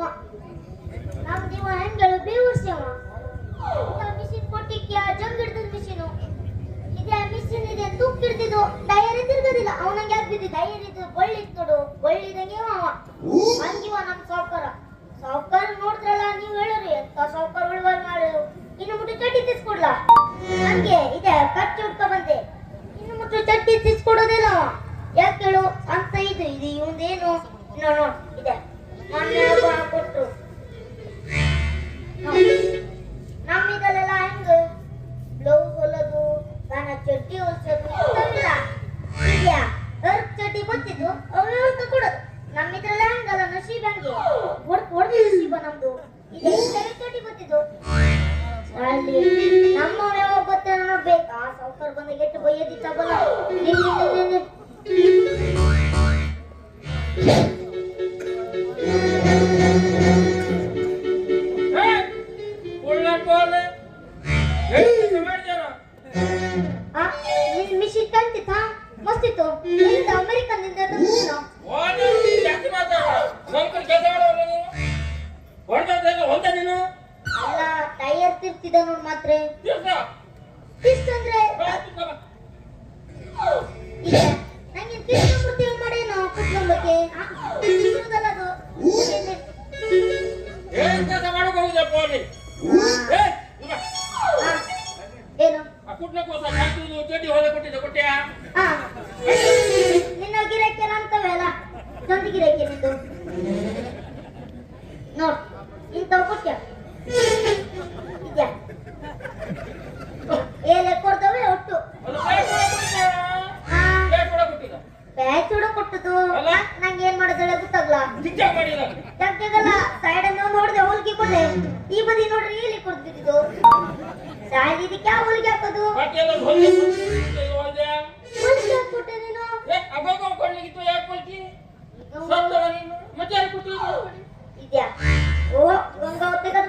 ಇವ ನಮ್ದು ಇವ ಹೆಂಗಳು ಬೇವರ್ಸಿ ಅವ ಮಿಷಿನ್ ಕೊಟ್ಟಿಕ್ಯ ಜಂಗ್ ಹಿಡ್ದದ ಮಿಷಿನು ಇದೆ ಮಿಷಿನ್ ಇದೆ, ತೂಕ್ ಹಿಡ್ದಿದ್ದು. ಟೈರ್ ತಿರ್ಗದಿಲ್ಲ. ಅವನಂಗೆ ಟೈರ್ ಇದು ಬಳ್ಳಿ ಇತ್ತು ನೋಡು. ಬಳ್ಳಿ ಇದಂಗೆ ಇವ ಅವ. ಹಂಗಿವ ನಮ್ ಸಾವ್ಕಾರ. ಸಾವ್ಕಾರ ನೋಡಿದ್ರಲ್ಲ, ನೀವು ಹೇಳಿರಿ ಎಂತ ಸಾವ್ಕಾರ ಉಳುವ ಮಾಡು ಇನ್ನು ಮುಟ್ಟು ಚಟ್ಟಿ ತಿಸ್ಕೊಡ್ಲ ಹಂಗೆ, ಇದೆ ಖರ್ಚು ಹುಡ್ಕ ಬಂದೆ. ಇನ್ನು ಮುಟ್ಟು ಚಟ್ಟಿ ತಿಸ್ಕೊಡೋದಿಲ್ಲ ಅವ. ಯಾಕೆ ಅಂತ ಇದು ಇದು, ಇವಂದೇನು? ನೋಡ್, ಇದೆ. ಕೊಟ್ರು ನಮ್ಮಿದಲ್ಲೆಲ್ಲ ಹೆಂಗ? ಬ್ಲೌಸ್ ಹೊಲದು ನನ್ನ ಚಡ್ಡಿ ಹೊಲ್ಸೋದು ಇಂಥವೆಲ್ಲ ಇದೆಯಾ ಅರ್ಕ್ ಚಡ್ಡಿ ಗೊತ್ತಿದ್ದು ಅವೇ ಹೊಲ್ಕ ಕೊಡೋದು. ನಮ್ಮಿದ್ರಲ್ಲ ಹಂಗಲ್ಲ, ನಶೀಬ್ ಹಂಗೆ. ಹೊಡ್ ಹೊಡ್ದು ನಶೀಬ ನಮ್ದು. ಇದೆ ಚಡ್ಡಿ ಗೊತ್ತಿದ್ದು ಅಲ್ಲಿ ನಮ್ಮವ್ರು ಯಾವಾಗ ಗೊತ್ತೇನೋ ನೋಡ್ಬೇಕಾ. ಸಾವ್ಕಾರ ಬಂದ ಗೆಟ್ಟು ಬೈಯದಿತ್ತ ಬಲ್ಲ ನಿನ್ ನಿನ್ ನಿನ್ ನಿನ್ ನಿನ್ ಮಿಷಿನ್ ತಂತಿತ್ತ ಮಸ್ತಿತ್ತು ನಿಂದ ಅಮೆರಿಕನ್ನಿಂದ ತಂದಿದ್ದು ಅಲ್ಲ ಟೈರ್ ತಿರ್ತಿದ ಮಾತ್ರ. ಇಷ್ಟಂದ್ರೆ ಇದೆ ನಂಗೆ ತಿರ್ಕೊಂಡ್ಬಿಡ್ತೀವಿ ಮಾಡೇನೋ ಕುತ್ಕೊಂಬಕ್ಕೆ ತಿರ್ಗೋದಲ್ಲ ಅದು ಆ, ನೋಡ್ರಿ ಇಲ್ಲಿ ಕೊಡ್ತಿದ್ದು ಸೈಡ್ ಇದಕ್ಕೆ ಯಾವ ಹೋಲಿಗೆ ಹಾಕೋದು ಹೋಲಿಗೆ ಹಾಕ್ಬಿಟ್ಟೆ ನೀನು ಇದ್ಯಾ ಓ ಗಂಗಾವ್ ತೆಗದ್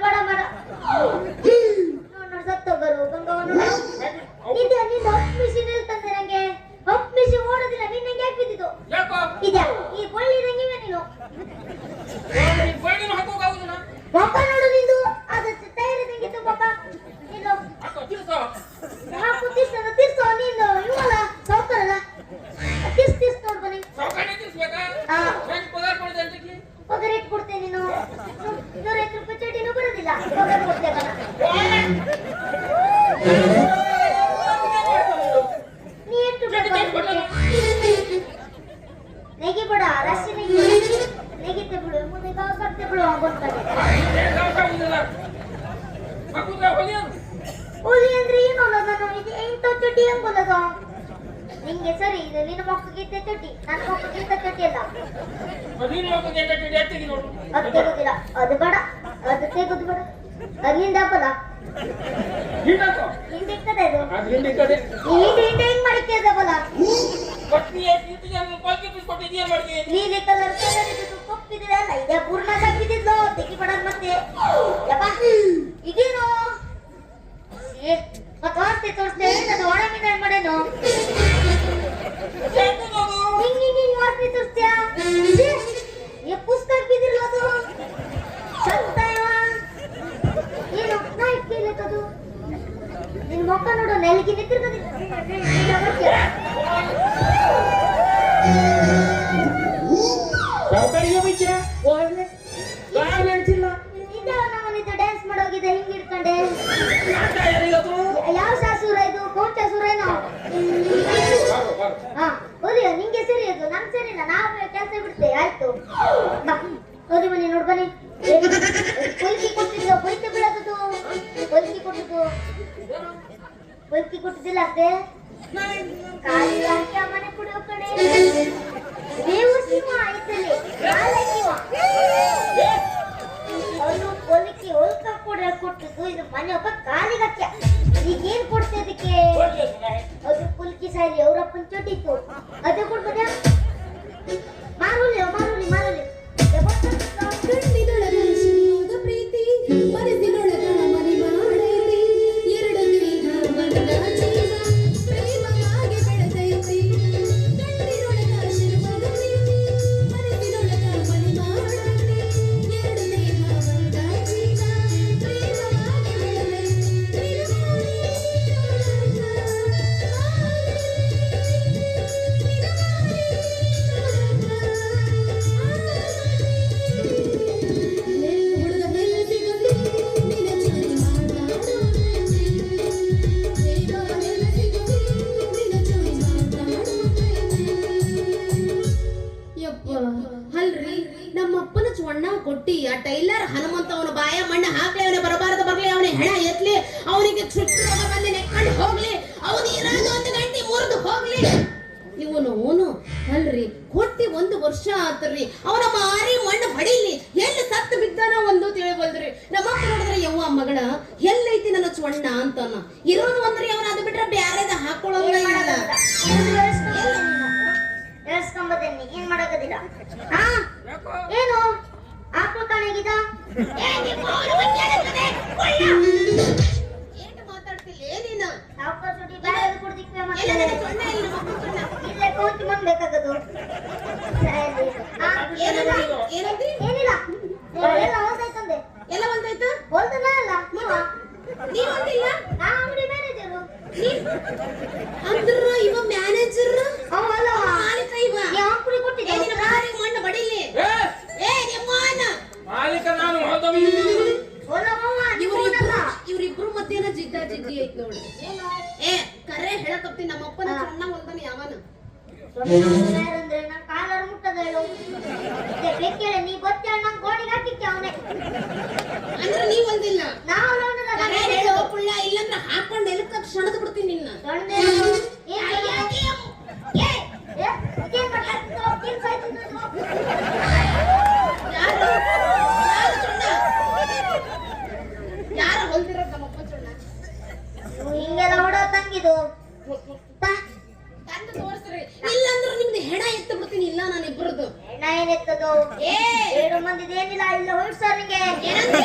ಬೇಡ ಮಾಡ ನಿಂಗೆ ಸರಿ ಇದು ನಿನ್ನ ಮಕ್ಕಳಿಗೆ ಚಡ್ಡಿ ನನ್ನ ಮಕ್ಕಳಿಗೆ ಚಡ್ಡಿ ಅಲ್ಲ ಅದು ತೆಗುದಿಲ್ಲ ಅದು ಬೇಡ ಅದು ತೆಗುದು ಬೇಡ ಅದು ನಿಂದ ಹಬ್ಬಲ್ಲ ಹಿಂದೆ ಇಕ್ಕದ ಇದು ನೀ ಹಿಂದೆ ಹಿಂದೆ ಹೆಂಗ್ ಮಾಡಿಕೆ ಅದಲ್ಲ ನೀಲಿ ಕಲರ್ ಕಲರ್ ಇದ್ದು ಕಪ್ಪಿದ್ರೆ ಅಲ್ಲ ಇದೆ ಪೂರ್ಣ ತಪ್ಪಿದ್ದು ತೆಗಿ ಬಿಡ ಮತ್ತೆ ಯಪ್ಪ ಇದೇನು ಏ, ಮತ್ತ್ ವಾಸ್ತೆ ತೋರಿಸ್ದೆ ಅದು ಒಣ ಮೀನು ಮಾಡೇನು ಹಿಂಗ್ ಹಿಂಗ್ ಹಿಂಗ್ ವಾಸ್ತೆ ತೋರಿಸ್ತ್ಯಾ ಛೀ, ಈ ಪುಸ್ತಕ ಬಿದ್ದಿರಲ್ಲ ಅದು ಸಂತ ಇವ. ಏನು ನಾ ಇಟ್ಟಿಲ್ಲತ್ತದು ನಿನ್ ಮುಖ ನೋಡು ನೆಲಗಿ ನಿಂತಿರ್ತದೆ ಒಳ್ಳೆ ಇದ್ದ ನಮ್ಮನಿದ್ದು ಡ್ಯಾನ್ಸ್ ಮಾಡೋಗಿದೆ ಹಿಂಗ್ ಹಿಡ್ಕೊಂಡೆ. ಯಾವ ಶಾಸೂರ ಇದು? ಕೋಟ ಹಾ ಓದಿಯ? ನಿಂಗೆ ಸರಿ ಅದು? ನನ್ ಸರಿನಾ? ನಾವು ಕೆಲಸ ಬಿಡ್ತೆ ಆಯ್ತು. ಬಾ ಓದಿ ಬನ್ನಿ ನೋಡ್ ಬನ್ನಿ. ಪೊಲ್ಕಿ ಕೊಟ್ಟಿದ್ದು ಪೊಲ್ಕಿ ಬೀಳೋದು ಪೊಲ್ಕಿ ಕೊಟ್ಟಿದ್ದು. ಪೊಲ್ಕಿ ಕೊಟ್ಟಿದ್ದಿಲ್ಲ ಅತ್ತೆ? ಕಾಲಿ ಹಾಕಿ ಮನೆ ಕುಡಿಯೋ ಕಡೆ. ಕೊಟ್ಟಿ ಆ ಟೈಲರ್ ಹನುಮಂತ ಅವನ ಬಾಯ ಮಣ್ಣ ಹಾಕ್ಲಿ ಅವನೇ ಬರಬಾರದು ಬರ್ಲಿ ಅವನ ಹೆಣ ಎತ್ಲಿ ಅವನಿಗೆ ಬಂದು ನೆಕ್ಕೊಂಡು ಹೋಗ್ಲಿ ಅವನು ಗಂಟೆ ಮುರಿದು ಹೋಗ್ಲಿ ಇವನು ಅವನು ಅಲ್ರಿ ಕೊಟ್ಟಿ ಒಂದು ವರ್ಷ ಆತ್ರಿ ಅವನ ಮಾರಿ ಮಣ್ಣು ಹೊಡಿಲಿ ಎಲ್ಲಿ ಸತ್ತು ಬಿದ್ದಾನ ಒಂದು ತಿಳಿಬಲ್ದ್ರಿ ನಮ್ಮಪ್ಪ ನೋಡಿದ್ರೆ ಯವ್ವ ಮಗಳ ಎಲ್ಲೈತಿ ನನ್ನ ಚೊಣ್ಣ ಅಂತಾನ ಇರೋದು ಅಂದ್ರೆ ಅವನ ಅದು ಬಿಟ್ರೆ ಬ್ಯಾರೆದ ಹಾಕೊಳ್ಳೋಲ್ಲ ಏನ್ ಮಾಡಕದಿಲ್ಲ ಅಂದ್ರ ಇವ ಮ್ಯಾನೇಜರ್ ಅವ ಜಿದ್ದ ಐತ್ ನೋಡಿ. ಏ ಕರೆ ಹೇಳಕತ್ತಿ ನಮ್ಮ ಅಪ್ಪನ ಸಣ್ಣ ಹೊಲ್ದಾನ ಯಾವನ? ಕಾಲರ್ ಮುಟ್ಟದ ಬೇಕೇಳ ನೀ ಗೊತ್ತೇಳ ನನ್ ಗೋಡಿಗೆ ಹಾಕಿಕ್ಕೆ ಅವನೇ ಅಂದ್ರ ನೀ ಒಂದಿಲ್ಲ. ನಾವು ಕರೆ ಹೇಳು ಪುಳ್ಳ ಇಲ್ಲಂದ್ರ ಹಾಕೊಂಡ್ ಎಲಕ್ಕ ಕ್ಷಣದ್ ಬಿಡ್ತೀನಿ ನಿನ್ನ ಯಾರು ಯಾರು ಚುಣ್ಣ ಯಾರ ಹೊಲ್ದಿರೋದ್ ನಮ್ಮ ಅಪ್ಪ ಚುಣ್ಣ ಹಿಂಗೆಲ್ಲ ತಂಗಿದು ತಂದು ತೋರ್ಸ್ರಿ. ಇಲ್ಲಂದ್ರ ನಿಮ್ದು ಹೆಣ ಎತ್ತು ಬಿಡ್ತೀನಿ ಇಲ್ಲ ನಾನು ಇಬ್ಬರದು ಹೆಣ ಏನೆತ್ತದು? ಏ! ಏಳು ಮಂದಿದ ಏನಿಲ್ಲ ಇಲ್ಲ ಹೊಡ್ಸರ್ ನಿಂಗೆ ಏನಂದ್ರೆ